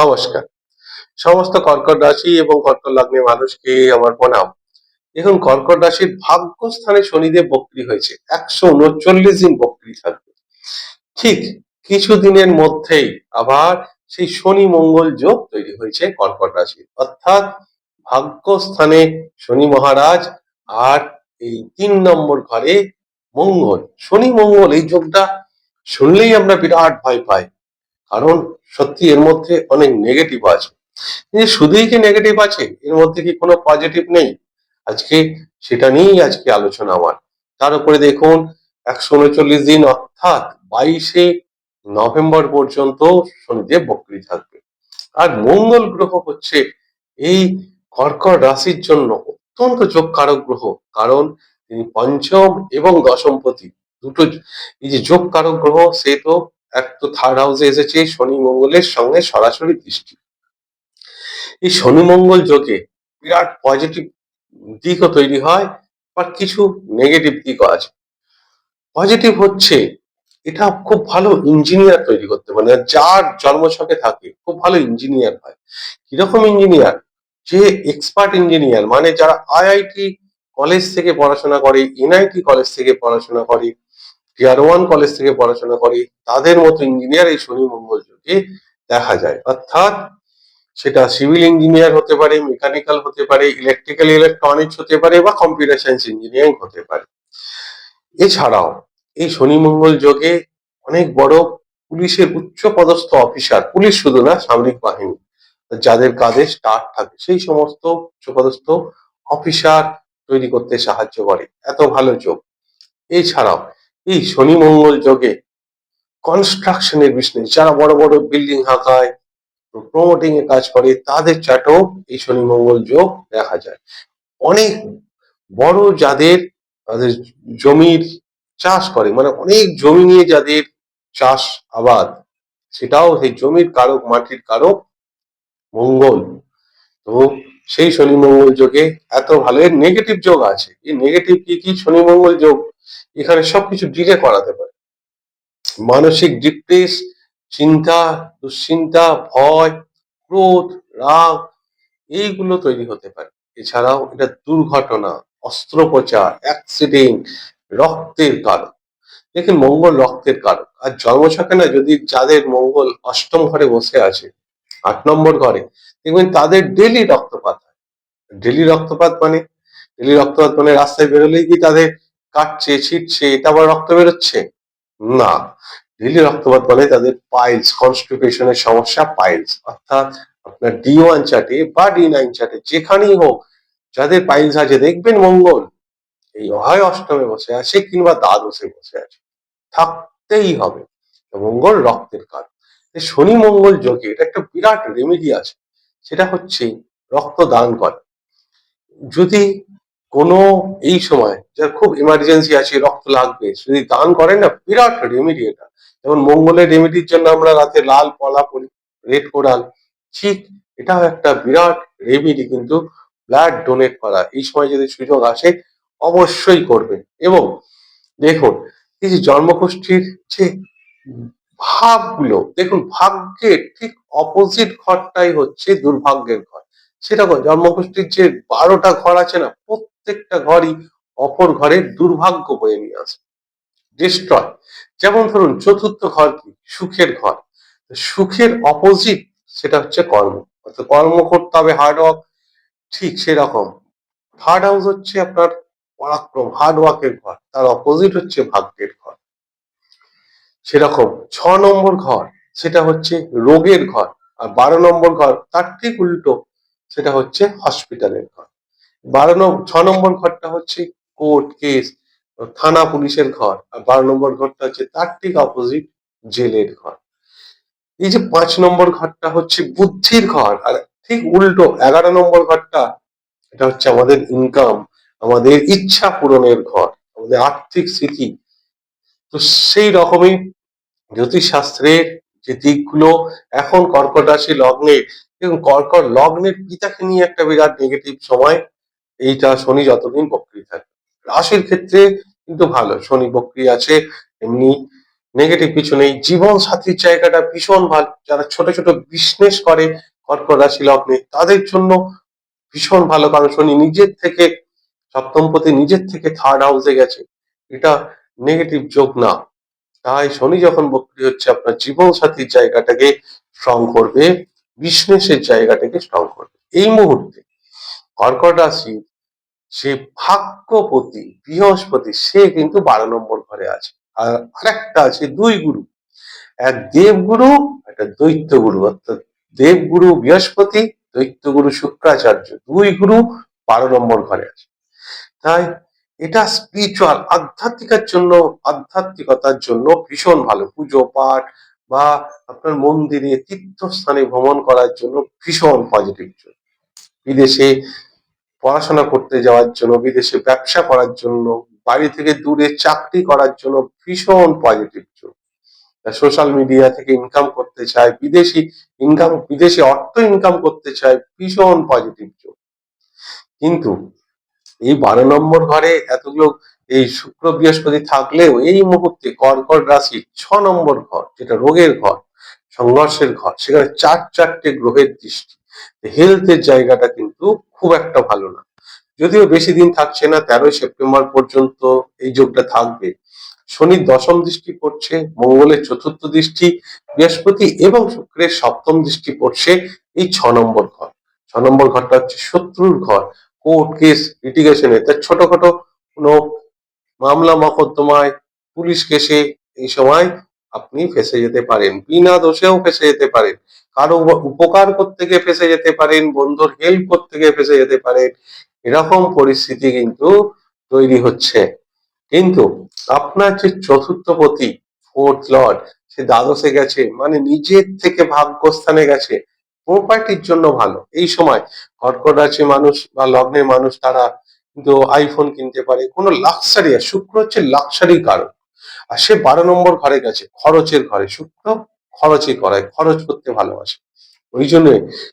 নমস্কার। সমস্ত কর্কট রাশি এবং কর্কট লগ্নের মানুষকে আমার প্রণাম। এখন কর্কট রাশির ভাগ্যস্থানে শনিদেব বক্রি হয়েছে। একশো উনচল্লিশ দিন বক্রি থাকবে। ঠিক কিছুদিনের মধ্যেই আবার সেই শনি মঙ্গল যোগ তৈরি হয়েছে কর্কট রাশির। অর্থাৎ ভাগ্যস্থানে শনি মহারাজ আর এই তিন নম্বর ঘরে মঙ্গল। শনি মঙ্গল এই যোগটা শুনলেই আমরা বিরাট ভয় পাই। কারণ সত্যি এর মধ্যে অনেক নেগেটিভ আছে। কিন্তু শুধুই কি নেগেটিভ আছে? এর মধ্যে কি কোনো পজিটিভ নেই? আজকে সেটা নিয়েই আজকে আলোচনা আমার। তার উপরে দেখুন, একশো উনচল্লিশ দিন অর্থাৎ বাইশে নভেম্বর পর্যন্ত শনিদেব বক্রি থাকবে। আর মঙ্গল গ্রহ হচ্ছে এই কর্কট রাশির জন্য অত্যন্ত যোগ কারক গ্রহ। কারণ তিনি পঞ্চম এবং দশমপতি দুটো, এই যে যোগ কারক গ্রহ, সে তো এক তো থার্ড হাউসে এসেছে, শনি মঙ্গলের সঙ্গে সরাসরি দৃষ্টি। এই শনি মঙ্গল যোগে বিরাট পজিটিভ দিকও তৈরি হয়, বা কিছু নেগেটিভ দিকও আছে। পজিটিভ হচ্ছে, এটা খুব ভালো ইঞ্জিনিয়ার তৈরি করতে পারে। মানে যার জন্মছকে থাকে, খুব ভালো ইঞ্জিনিয়ার হয়। কীরকম ইঞ্জিনিয়ার যে এক্সপার্ট ইঞ্জিনিয়ার মানে যারা আইআইটি কলেজ থেকে পড়াশোনা করে এনআইটি কলেজ থেকে পড়াশোনা করে টিয়ার ওয়ান কলেজ থেকে পড়াশোনা করে, তাদের মতো ইঞ্জিনিয়ার এই শনি মঙ্গল যুগে দেখা যায়। অর্থাৎ সেটা সিভিল ইঞ্জিনিয়ার হতে পারে মেকানিক্যাল হতে পারে ইলেকট্রিক্যাল ইলেকট্রনিক্স হতে পারে বা কম্পিউটার সায়েন্স ইঞ্জিনিয়ারিং হতে পারে। এছাড়াও এই শনি মঙ্গল যোগে অনেক বড় পুলিশের উচ্চ পদস্থ অফিসার পুলিশ শুধু না, সামরিক বাহিনী, যাদের কাজে স্টার থাকে, সেই সমস্ত উচ্চপদস্থ অফিসার তৈরি করতে সাহায্য করে। এত ভালো যোগ। এছাড়াও এই শনি মঙ্গল যোগে কনস্ট্রাকশনের বিজনেস যারা বড় বড় বিল্ডিং হাঁকায় প্রমোটিং এ কাজ করে, তাদের চাটেও এই শনি মঙ্গল যোগ দেখা যায়। অনেক বড় যাদের তাদের জমির চাষ করে মানে অনেক জমি নিয়ে যাদের চাষ আবাদ, সেটাও সেই জমির কারক, মাটির কারক মঙ্গল। তো সেই শনি মঙ্গল যোগে এত ভালো, এর নেগেটিভ যোগ আছে। এই নেগেটিভ কি কি শনি মঙ্গল যোগ? এখানে সবকিছু ডিলে করাতে পারে। মানসিক ডিপ্রেস চিন্তা, দুশ্চিন্তা, ভয়, ক্রোধ, রাগ, এইগুলো তৈরি হতে পারে। এছাড়াও এটা দুর্ঘটনা, অস্ত্রোপচার অ্যাক্সিডেন্ট রক্তের কারণ। দেখেন, মঙ্গল রক্তের কারণ। আর জন্মছকে না, যদি যাদের মঙ্গল অষ্টম ঘরে বসে আছে, আট নম্বর ঘরে দেখবেন তাদের ডেলি রক্তপাত হয়। ডেলি রক্তপাত মানে ডেলি রক্তপাত মানে রাস্তায় বেরোলেই কি তাদের কাটছে, ছিটছে, এটা আবার রক্ত বেরোচ্ছে? না। ডেলি রক্তপাত মানে তাদের পাইলস কনস্টিপেশনের সমস্যা পাইলস অর্থাৎ আপনার ডি ওয়ান চার্টে বা ডি নাইন চার্টে যেখানেই হোক, যাদের পাইলস আছে, দেখবেন মঙ্গল। এই অহায় অষ্টমে বসে আছে কিংবা দ্বাদশে বসে আছে। থাকতেই হবে। মঙ্গল রক্তের কাজ শনি মঙ্গল যোগে এটা একটা বিরাট রেমেডি আছে। সেটা হচ্ছে রক্ত দান করা। যদি কোনো এই সময় যার খুব ইমার্জেন্সি আছে, রক্ত লাগবে, যদি দান করেন না, বিরাট রেমেডি এটা। যেমন মঙ্গলের রেমেডির জন্য আমরা রাতে লাল পলা রেড কোরাল, ঠিক এটাও একটা বিরাট রেমেডি কিন্তু ব্লাড ডোনেট করা। এই সময় যদি সুযোগ আসে, অবশ্যই করবেন। এবং দেখুন, এই যে জন্মগোষ্ঠীর যে ভাবগুলো, দেখুন ভাগ্যের ঠিক অপোজিট ঘরটাই হচ্ছে দুর্ভাগ্যের ঘর। সেটা জন্মগোষ্ঠীর যে বারোটা ঘর আছে না, প্রত্যেকটা ঘরই অপর ঘরের দুর্ভাগ্য বয়ে নিয়ে আসে। ডিস্ট্রয় যেমন ধরুন চতুর্থ ঘর কি? সুখের ঘর। সুখের অপোজিট সেটা হচ্ছে কর্ম। অর্থাৎ কর্ম করতে হবে হার্ড ওয়ার্ক ঠিক সেরকম। থার্ড হাউস হচ্ছে আপনার পরাক্রম হার্ড ওয়ার্কের ঘর। তার অপোজিট হচ্ছে ভাগ্যের ঘর। সেরকম ছ নম্বর ঘর, সেটা হচ্ছে রোগের ঘর। আর বারো নম্বর ঘর তার ঠিক উল্টো, সেটা হচ্ছে হসপিটালের ঘর। বারো নম্বর ছ নম্বর ঘরটা হচ্ছে কোর্ট কেস থানা পুলিশের ঘর। আর বারো নম্বর ঘরটা হচ্ছে তার ঠিক অপোজিট জেলের ঘর। এই যে পাঁচ নম্বর ঘরটা হচ্ছে বুদ্ধির ঘর, আর ঠিক উল্টো এগারো নম্বর ঘরটা, এটা হচ্ছে আমাদের ইনকাম আমাদের ইচ্ছা পূরণের ঘর, আমাদের আর্থিক স্থিতি। তো সেই রকমই জ্যোতিষশাস্ত্রের যে দিকগুলো এখন কর্কট রাশি লগ্নে এবং কর্কট লগ্নের পিতাকে নিয়ে একটা বিরাট নেগেটিভ সময়, এইটা শনি যতদিন বক্রি থাকে। রাশির ক্ষেত্রে কিন্তু ভালো, শনি বক্রি আছে, এমনি নেগেটিভ কিছু নেই। জীবন সাথীর জায়গাটা ভীষণ ভালো। যারা ছোট ছোট বিজনেস করে কর্কট রাশি লগ্নে, তাদের জন্য ভীষণ ভালো। কারণ শনি নিজের থেকে, সপ্তমপতি নিজের থেকে থার্ড হাউসে গেছে। এটা নেগেটিভ যোগ না। তাই শনি যখন বক্রি হচ্ছে, আপনার জীবন সাথীর জায়গাটাকে স্ট্রং করবে বিজনেসের জায়গাটাকে স্ট্রং করবে। এই মুহূর্তে কর্কট রাশি, সে ভাগ্যপতি, বৃহস্পতি, সে কিন্তু বারো নম্বর ঘরে আছে। আর আরেকটা আছে দুই গুরু। এক দেবগুরু, একটা দৈত্য গুরু অর্থাৎ দেবগুরু বৃহস্পতি দৈত্য গুরু শুক্রাচার্য, দুই গুরু বারো নম্বর ঘরে আছে। তাই এটা স্পিরিচুয়াল আধ্যাত্মিকার জন্য, আধ্যাত্মিকতার জন্য ভীষণ ভালো। পুজো, পাঠ বা আপনার মন্দিরে তীর্থস্থানে ভ্রমণ করার জন্য ভীষণ পজিটিভ বিদেশে পড়াশোনা করতে যাওয়ার জন্য, বিদেশে ব্যবসা করার জন্য, বাড়ি থেকে দূরে চাকরি করার জন্য ভীষণ পজিটিভ যোগ সোশ্যাল মিডিয়া থেকে ইনকাম করতে চায়, বিদেশি ইনকাম বিদেশি অর্থ ইনকাম করতে চায়, ভীষণ পজিটিভ যোগ কিন্তু এই বারো নম্বর ঘরে এতগুলো এই শুক্র বৃহস্পতি থাকলেও এই মুহূর্তে কর্কট রাশি ছ নম্বর ঘর, যেটা রোগের ঘর, সংঘর্ষের ঘর, সেখানে চার চারটে গ্রহের দৃষ্টি। হেলথের জায়গাটা কিন্তু খুব একটা ভালো না। যদিও বেশি দিন থাকছে না, তেরোই সেপ্টেম্বর পর্যন্ত এই যোগটা থাকবে। শনির দশম দৃষ্টি পড়ছে, মঙ্গলের চতুর্থ দৃষ্টি, বৃহস্পতি এবং শুক্রের সপ্তম দৃষ্টি পড়ছে এই ছ নম্বর ঘর। ছ নম্বর ঘরটা হচ্ছে শত্রুর ঘর কোর্ট কেস লিটিগেশনে তার ছোটখাটো কোনো মামলা মকদ্দমায়, পুলিশ কেসে এই সময় আপনি ফেসে যেতে পারেন। বিনা দোষেও ফেসে যেতে পারেন। কারও উপকার করতে গিয়ে ফেসে যেতে পারেন? বন্ধুর হেল্প করতে গিয়ে ফেসে যেতে পারেন? এরকম পরিস্থিতি কিন্তু তৈরি হচ্ছে। কিন্তু আপনার যে চতুর্থ পতি ফোর্থ লর্ড সে দ্বাদশে গেছে মানে নিজের থেকে ভাগ্যস্থানে গেছে। প্রপার্টির জন্য ভালো। এই সময় কর্কট রাশি মানুষ বা লগ্নের মানুষ তারা কিন্তু আইফোন কিনতে পারে। কোনো লাক্সারি আর শুক্র হচ্ছে লাক্সারি কারণ আর সে বারো নম্বর ঘরে গেছে, খরচের ঘরে। শুক্র খরচই করায়, খরচ করতে ভালোবাসে। ওই জন্য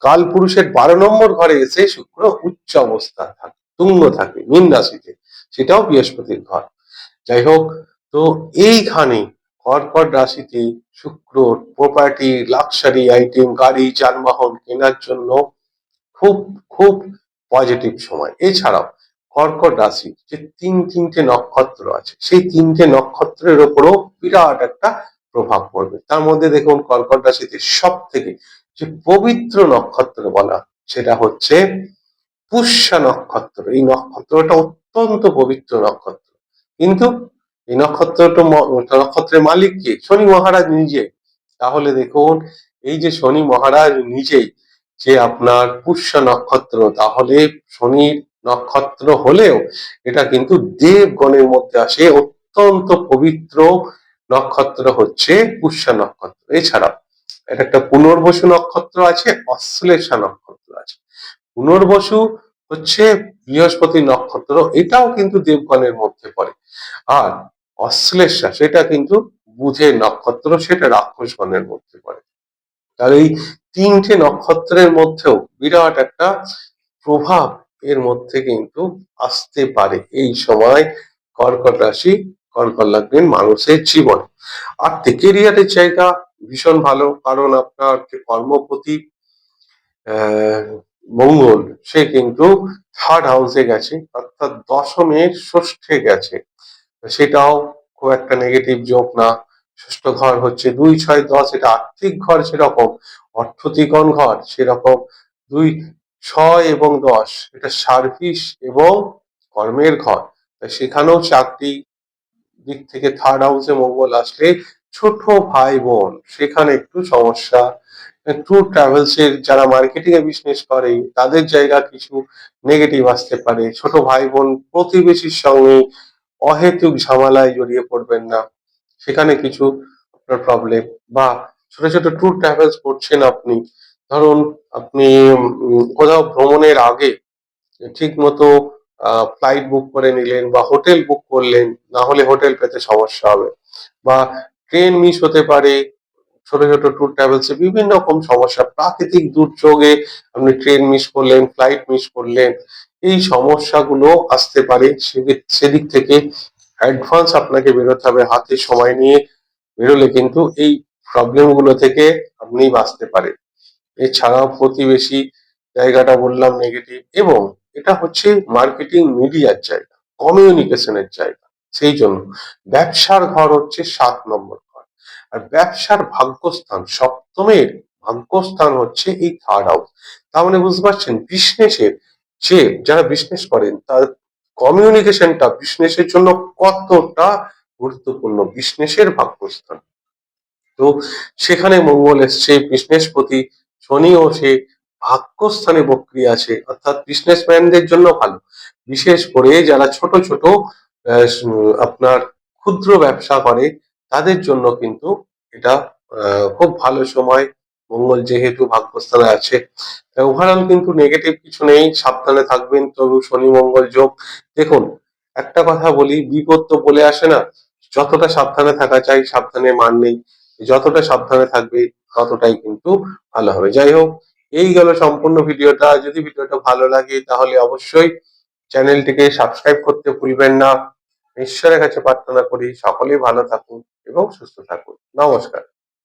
কাল পুরুষের বারো নম্বর ঘরে এসে শুক্র উচ্চ অবস্থা থাকে, তুঙ্গ থাকে, মীন রাশিতে। সেটাও বৃহস্পতির ঘর। যাই হোক, তো এইখানে কর্কট রাশিতে শুক্র প্রপার্টি লাক্সারি আইটেম গাড়ি, যানবাহন কেনার জন্য খুব খুব পজিটিভ সময়। এছাড়াও কর্কট রাশি যে তিন, তিনটে নক্ষত্র আছে, সেই তিনটে নক্ষত্রের ওপরও বিরাট একটা প্রভাব পড়বে। তার মধ্যে দেখুন কর্কট রাশিতে সব থেকে যে পবিত্র নক্ষত্র বলা সেটা হচ্ছে পুষ্যা নক্ষত্র। এই নক্ষত্রটা অত্যন্ত পবিত্র নক্ষত্র। কিন্তু এই নক্ষত্রটা নক্ষত্রের মালিক কে? শনি মহারাজ নিজে। তাহলে দেখুন, এই যে শনি মহারাজ নিজেই যে আপনার পুষ্য নক্ষত্র, তাহলে শনির নক্ষত্র হলেও এটা কিন্তু দেবগণের মধ্যে আসে অত্যন্ত পবিত্র নক্ষত্র হচ্ছে পুষ্য নক্ষত্র। এছাড়া এটা একটা পুনর্বসু নক্ষত্র আছে, অশ্লেষা নক্ষত্র আছে। পুনর্বসু হচ্ছে বৃহস্পতি নক্ষত্র, এটাও কিন্তু দেবগণের মধ্যে পড়ে। আর অশ্লেষা, সেটা কিন্তু বুধের নক্ষত্র, সেটা রাক্ষসগণের মধ্যে পড়ে। তাহলে এই তিনটে নক্ষত্রের মধ্যেও বিরাট একটা প্রভাব এর মধ্যে কিন্তু আসতে পারে এই সময় কর্কট রাশি, কর্কট লাগবেন মানুষের জীবন। আর কেরিয়ারের জায়গা ভীষণ ভালো, কারণ আপনার কর্মপতি মঙ্গল, সে কিন্তু থার্ড হাউসে গেছে, অর্থাৎ দশমের ষষ্ঠে গেছে। সেটাও খুব একটা নেগেটিভ যোগ না। ষষ্ঠ ঘর হচ্ছে দুই ছয় দশ, এটা আর্থিক ঘর সেরকম, অর্থতিকন ঘর সেরকম, দুই ছয় এবং দশ, এটা সার্ভিস এবং কর্মের ঘর। সেখানেও চাকরি দিক থেকে থার্ড হাউসে মঙ্গল আসলে ছোট ভাই বোন সেখানে একটু সমস্যা। ট্যুর ট্রাভেলস এর যারা মার্কেটিং এ বিজনেস করে, তাদের জায়গা কিছু নেগেটিভ আসতে পারে। ছোট ভাই বোন প্রতিবেশীর সঙ্গে অহেতুক ঝামেলায় জড়িয়ে পড়বেন না। সেখানে কিছু আপনার প্রবলেম বা ছোট ছোট ট্যুর ট্রাভেলস করছেন আপনি, ধরুন আপনি কোথাও ভ্রমণের আগে ঠিক মতো ফ্লাইট বুক করে নিলেন বা হোটেল বুক করলেন, না হলে হোটেল পেতে সমস্যা হবে। বা ট্রেন মিস হতে পারে, ছোট ছোট ট্যুর ট্রাভেলসে বিভিন্ন রকম সমস্যা, প্রাকৃতিক দুর্যোগে আপনি ট্রেন মিস করলেন ফ্লাইট মিস করলেন, এই সমস্যাগুলো আসতে পারে সেদিক থেকে অ্যাডভান্স আপনাকে বেরোতে হবে, হাতে সময় নিয়ে বেরোলে কিন্তু এই প্রবলেমগুলো থেকে আপনি বাঁচতে পারেন। এছাড়াও প্রতিবেশী জায়গাটা বললাম নেগেটিভ এবং এটা হচ্ছে মার্কেটিং মিডিয়ার জায়গা কমিউনিকেশনের জায়গা। সেই জন্য ব্যবসার ঘর হচ্ছে সাত নম্বর ঘর। আর ব্যবসার ভাগ্যস্থান সপ্তমের ভাগ্যস্থান হচ্ছে এই থার্ড হাউস তার মানে বুঝতে পারছেন বিজনেসের যে যারা বিজনেস করেন, তার কমিউনিকেশনটা বিজনেসের জন্য কতটা গুরুত্বপূর্ণ? বিজনেসের ভাগ্যস্থান। তো সেখানে মঙ্গল এসছে বিজনেস প্রতি শনিও সে ভাগ্যস্থানে বক্রিয়া আছে। অর্থাৎ বিজনেসম্যানদের জন্য ভালো। বিশেষ করে যারা ছোট ছোট আপনার ক্ষুদ্র ব্যবসা করে, তাদের জন্য কিন্তু এটা খুব ভালো সময়। মঙ্গল যেহেতু ভাগ্যস্থানে আছে ওভারঅল কিন্তু নেগেটিভ কিছু নেই, সাবধানে থাকবেন। তবু শনি মঙ্গল যোগ। দেখুন, একটা কথা বলি, বিপদ তো বলে আসে না। যতটা সাবধানে থাকা চাই, সাবধানে মান নেই। যতটা সাবধানে থাকবে, ততটাই কিন্তু ভালো হবে। যাই হোক, এই গেল সম্পূর্ণ ভিডিওটা। যদি ভিডিওটা ভালো লাগে, তাহলে অবশ্যই চ্যানেলটিকে সাবস্ক্রাইব করতে ভুলবেন না। ঈশ্বরের কাছে প্রার্থনা করি, সকলেই ভালো থাকুন এবং সুস্থ থাকুন। নমস্কার।